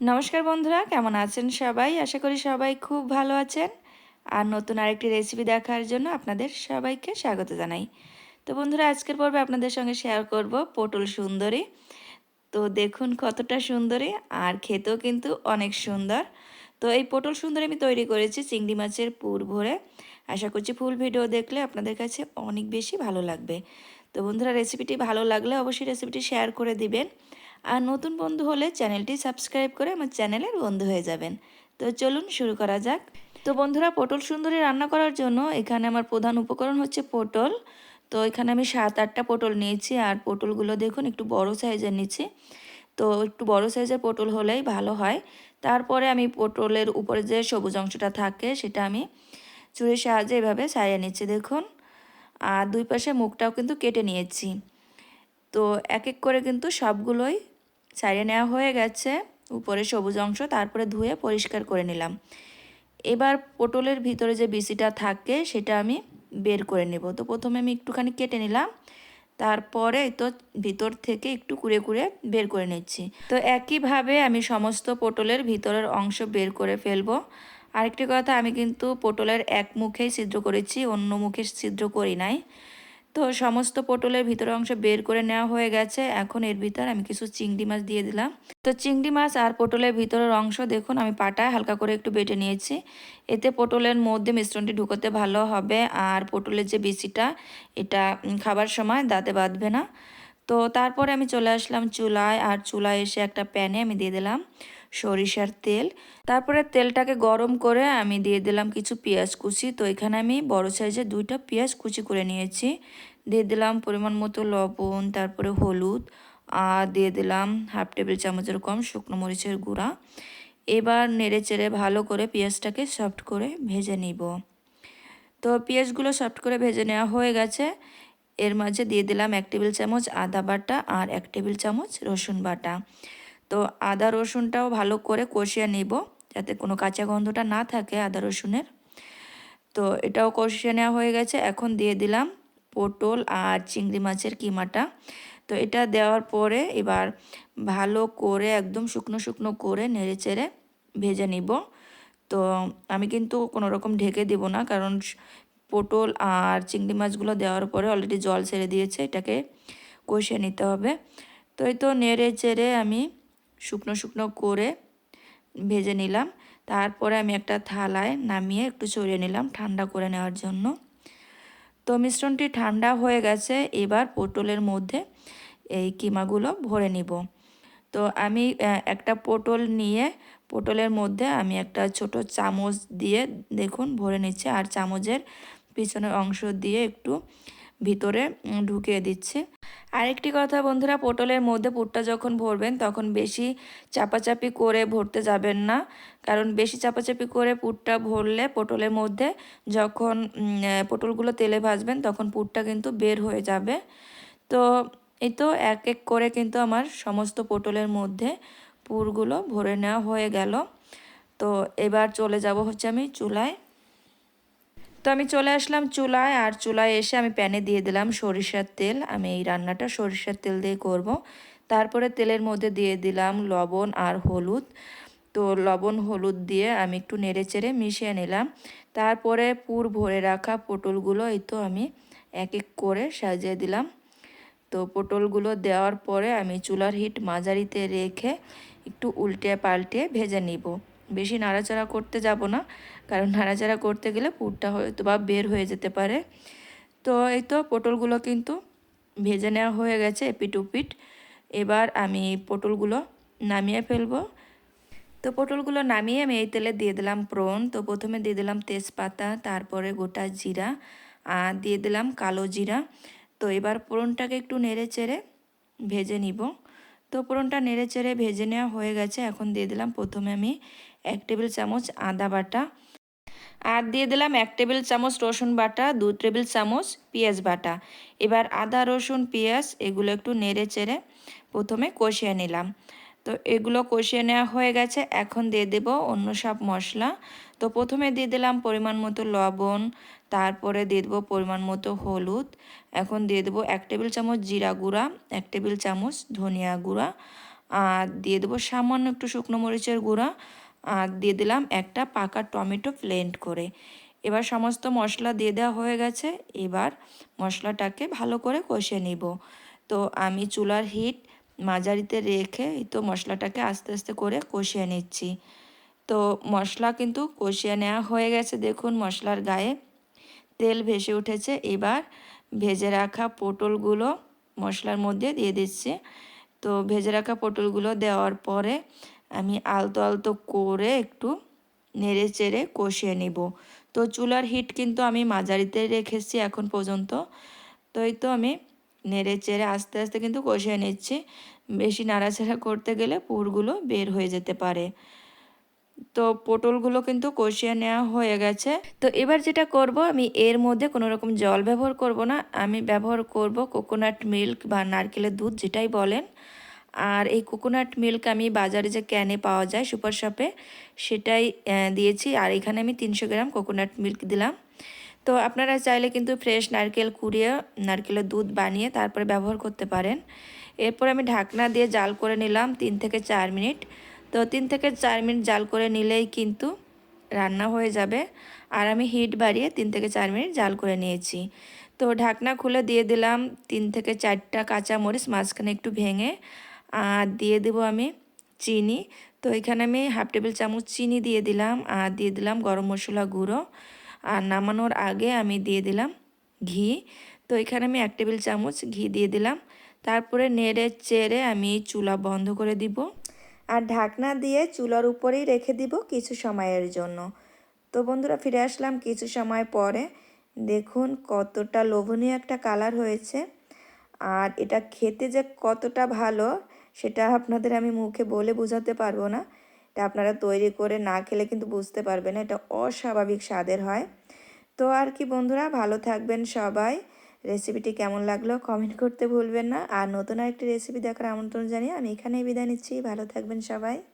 নমস্কার বন্ধুরা, কেমন আছেন সবাই? আশা করি সবাই খুব ভালো আছেন। আর নতুন আরেকটি রেসিপি দেখার জন্য আপনাদের সবাইকে স্বাগত জানাই। তো বন্ধুরা, আজকের পর্বে আপনাদের সঙ্গে শেয়ার করব পটল সুন্দরী। তো দেখুন কতটা সুন্দরী আর খেতেও কিন্তু অনেক সুন্দর। তো এই পটল সুন্দরী আমি তৈরি করেছি চিংড়ি মাছের পুর ভরে। আশা করছি ফুল ভিডিও দেখলে আপনাদের কাছে অনেক বেশি ভালো লাগবে। তো বন্ধুরা রেসিপিটি ভালো লাগলে অবশ্যই রেসিপিটি শেয়ার করে দিবেন। আর নতুন বন্ধু হলে চ্যানেলটি সাবস্ক্রাইব করে আমার চ্যানেলের বন্ধু হয়ে যাবেন। তো চলুন শুরু করা যাক। তো বন্ধুরা, পটল সুন্দরী রান্না করার জন্য এখানে আমার প্রধান উপকরণ হচ্ছে পটল। তো এখানে আমি সাত আটটা পটল নিয়েছি আর পটলগুলো দেখুন একটু বড় সাইজের নিচ্ছি। তো একটু বড় সাইজের পটল হলেই ভালো হয়। তারপরে আমি পটলের উপরে যে সবুজ অংশটা থাকে সেটা আমি চুরির সাহায্যে এভাবে সারিয়ে নিচ্ছি, দেখুন। আর দুই পাশে মুখটাও কিন্তু কেটে নিয়েছি। তো এক এক করে কিন্তু সবগুলোই ছাড়িয়ে নেওয়া হয়ে গেছে। উপরে সবুজ অংশ, তারপরে ধুয়ে পরিষ্কার করে নিলাম। এবার পটলের ভিতরে যে বিচিটা থাকে, সেটা আমি বের করে নেব। তো প্রথমে আমি একটুখানি কেটে নিলাম। তারপরে তো ভিতর থেকে একটু কুড়ে কুড়ে বের করে নিচ্ছি। তো একইভাবে আমি সমস্ত পটলের ভিতরের অংশ বের করে ফেলব। আরেকটি কথা, আমি কিন্তু পটলের এক মুখেই ছিদ্র করেছি, অন্য মুখে ছিদ্র করি নাই। তো সমস্ত পটলের ভিতরের অংশ বের করে নেওয়া হয়ে গেছে। এখন এর ভিতর আমি কিছু চিংড়ি মাছ দিয়ে দিলাম। তো চিংড়ি মাছ আর পটলের ভিতরের অংশ দেখুন, আমি পাটায় হালকা করে একটু বেটে নিয়েছি। এতে পটলের মধ্যে মিশ্রণটি ঢুকোতে ভালো হবে আর পটলের যে বিচিটা, এটা খাবার সময় দাঁতে বাঁধবে না। তো তারপরে আমি চলে আসলাম চুলায়, আর চুলায় এসে একটা প্যানে আমি দিয়ে দিলাম। সরিষার তেল। তারপরে তেলটাকে গরম করে আমি দিয়ে দিলাম কিছু পেঁয়াজ কুচি। তো এখানে আমি বড় সাইজের দুইটা পেঁয়াজ কুচি করে নিয়েছি। দিয়ে দিলাম পরিমাণ মতো লবণ, তারপরে হলুদ, আর দিয়ে দিলাম হাফ টেবিল চামচের কম শুকনো মরিচের গুঁড়া। এবার নেড়ে চেড়ে ভালো করে পেঁয়াজটাকে সফট করে ভেজে নিব। তো পেঁয়াজগুলো সফট করে ভেজে নেওয়া হয়ে গেছে। এর মাঝে দিয়ে দিলাম এক টেবিল চামচ আদা বাটা আর এক টেবিল চামচ রসুন বাটা। তো আদা রসুনটাও ভালো করে কষিয়ে নিব যাতে কোনো কাঁচা গন্ধটা না থাকে আদা রসুনের। তো এটাও কষিয়ে নেওয়া হয়ে গেছে। এখন দিয়ে দিলাম পটল আর চিংড়ি মাছের কিমাটা। তো এটা দেওয়ার পরে এবার ভালো করে একদম শুকনো শুকনো করে নেড়ে চেড়ে ভেজে নিব। তো আমি কিন্তু কোনো রকম ঢেকে দিব না কারণ পটল আর চিংড়ি মাছগুলো দেওয়ার পরে অলরেডি জল ছেড়ে দিয়েছে। এটাকে কষিয়ে নিতে হবে। তো এই তো নেড়ে চেড়ে আমি শুকনো শুকনো করে ভেজে নিলাম। তারপরে আমি একটা থালায় নামিয়ে একটু ছড়িয়ে নিলাম ঠান্ডা করে নেওয়ার জন্য। তো মিশ্রণটি ঠান্ডা হয়ে গেছে, এবার পটলের মধ্যে এই কিমাগুলো ভরে নিব। তো আমি একটা পটল নিয়ে পটলের মধ্যে আমি একটা ছোট চামচ দিয়ে দেখুন ভরে নিচ্ছে, আর চামচের পিছনের অংশ দিয়ে একটু ভিতরে ঢুকিয়ে দিচ্ছি। আরেকটি কথা বন্ধুরা, পটলের মধ্যে পুরটা যখন ভরবেন, তখন বেশি চাপাচাপি করে ভরতে যাবেন না। কারণ বেশি চাপাচাপি করে পুরটা ভরলে পটলের মধ্যে যখন পটলগুলো তেলে ভাজবেন, তখন পুরটা কিন্তু বের হয়ে যাবে। তো এই তো এক এক করে কিন্তু আমার সমস্ত পটলের মধ্যে পুরগুলো ভরে নেওয়া হয়ে গেল। তো এবার চলে যাব হচ্ছে আমি চুলায়। তো আমি চলে আসলাম চুলায়, আর চুলায় এসে আমি প্যানে দিয়ে দিলাম সরিষার তেল। আমি এই রান্নাটা সরিষার তেল দিয়ে করব। তারপরে তেলের মধ্যে দিয়ে দিলাম লবণ আর হলুদ। তো লবণ, হলুদ দিয়ে আমি একটু নেড়ে চেড়ে মিশিয়ে নিলাম। তারপরে পুর ভরে রাখা পটলগুলো, এই তো আমি এক এক করে সাজিয়ে দিলাম। তো পটলগুলো দেওয়ার পরে আমি চুলার হিট মাঝারিতে রেখে একটু উল্টে পাল্টে ভেজে নিব। বেশি নাড়াচাড়া করতে যাব না, কারণ নাড়াচাড়া করতে গেলে পুরটা হয়তো বা বের হয়ে যেতে পারে। তো এই তো পটলগুলো কিন্তু ভেজে নেওয়া হয়ে গেছে এপিট উপিট এবার আমি পটলগুলো নামিয়ে ফেলব। তো পটলগুলো নামিয়ে আমি এই তেলে দিয়ে দিলাম প্রন তো প্রথমে দিয়ে দিলাম তেজপাতা, তারপরে গোটা জিরা, আর দিয়ে দিলাম কালো জিরা। তো এবার পোড়নটাকে একটু নেড়ে চেড়ে ভেজে নিব। তো পোড়নটা নেড়ে চেড়ে ভেজে নেওয়া হয়ে গেছে। এখন দিয়ে দিলাম প্রথমে আমি এক টেবিল চামচ আদা বাটা। আর দিয়ে দিলাম এক টেবিল চামচ রসুন বাটা, দু টেবিল চামচ পেঁয়াজ বাটা। এবার আদা, রসুন, পেঁয়াজ এগুলো একটু নেড়ে চেড়ে প্রথমে কষিয়ে নিলাম। তো এগুলো কষিয়ে নেওয়া হয়ে গেছে, এখন দিয়ে দেব অন্য সব মশলা। তো প্রথমে দিয়ে দিলাম পরিমাণ মতো লবণ, তারপরে দিয়ে দেবো পরিমাণ মতো হলুদ। এখন দিয়ে দেবো এক টেবিল চামচ জিরা গুঁড়া, এক টেবিল চামচ ধনিয়া গুঁড়া। আর দিয়ে দেবো সামান্য একটু শুকনো মরিচের গুঁড়া। আর দিয়ে দিলাম একটা পাকা টমেটো প্লেন্ট করে। এবার সমস্ত মশলা দিয়ে দেওয়া হয়ে গেছে। এবার মশলাটাকে ভালো করে কষিয়ে নিব। তো আমি চুলার হিট মাঝারিতে রেখে তো মশলাটাকে আস্তে আস্তে করে কষিয়ে নিচ্ছি। তো মশলা কিন্তু কষিয়ে নেওয়া হয়ে গেছে দেখুন মশলার গায়ে। তেল ভেসে উঠেছে। এবার ভেজে রাখা পটলগুলো মশলার মধ্যে দিয়ে দিচ্ছি। তো ভেজে রাখা পটলগুলো দেওয়ার পরে আমি আলতো আলতো করে একটু নেড়ে চেড়ে কষিয়ে নিব। তো চুলার হিট কিন্তু আমি মাঝারিতে রেখেছি এখন পর্যন্ত। তো এই তো আমি নেড়ে চেড়ে আস্তে আস্তে কিন্তু কষিয়ে নিচ্ছি। বেশি নাড়াচাড়া করতে গেলে পুরগুলো বের হয়ে যেতে পারে। তো পটলগুলো কিন্তু কষিয়ে নেওয়া হয়ে গেছে। তো এবার যেটা করব, আমি এর মধ্যে কোনো রকম জল ব্যবহার করব না। আমি ব্যবহার করব কোকোনাট মিল্ক বা নারকেলের দুধ যেটাই বলেন। আর এই কোকোনাট মিল্ক আমি বাজারে যে ক্যানে পাওয়া যায় সুপার শপে সেটাই দিয়েছি। আর এখানে আমি তিনশো গ্রাম কোকোনাট মিল্ক দিলাম। তো আপনারা চাইলে কিন্তু ফ্রেশ নারকেল কুড়িয়ে, নারকেলের দুধ বানিয়ে তারপরে ব্যবহার করতে পারেন। এরপর আমি ঢাকনা দিয়ে জাল করে নিলাম তিন থেকে চার মিনিট। তো তিন থেকে চার মিনিট জাল করে নিলেই কিন্তু রান্না হয়ে যাবে। আর আমি হিট বাড়িয়ে তিন থেকে চার মিনিট জাল করে নিয়েছি। তো ঢাকনা খুলে দিয়ে দিলাম তিন থেকে চারটা কাঁচা মরিচ মাঝখানে একটু ভেঙে। আর দিয়ে দেবো আমি চিনি। তো এখানে আমি হাফ টেবিল চামচ চিনি দিয়ে দিলাম। আর দিয়ে দিলাম গরম মশলা গুঁড়ো। আর নামানোর আগে আমি দিয়ে দিলাম ঘি। তো এখানে আমি এক টেবিল চামচ ঘি দিয়ে দিলাম। তারপরে নেড়ে চেড়ে আমি চুলা বন্ধ করে দিব। আর ঢাকনা দিয়ে চুলার উপরেই রেখে দিব কিছু সময়ের জন্য। তো বন্ধুরা, ফিরে আসলাম কিছু সময় পরে। দেখুন কতটা লোভনীয় একটা কালার হয়েছে। আর এটা খেতে যে কতটা ভালো সেটা আপনাদের আমি মুখে বলে বোঝাতে পারব না। এটা আপনারা তৈরি করে না খেলে কিন্তু বুঝতে পারবেন এটা অস্বাভাবিক স্বাদের হয়। তো আর কি বন্ধুরা, ভালো থাকবেন সবাই। রেসিপিটি কেমন লাগল কমেন্ট করতে ভুলবেন না। আর নতুন আরেকটি রেসিপি দেখার আমন্ত্রণ জানিয়ে আমি এখানেই বিদায় নিচ্ছি। ভালো থাকবেন সবাই।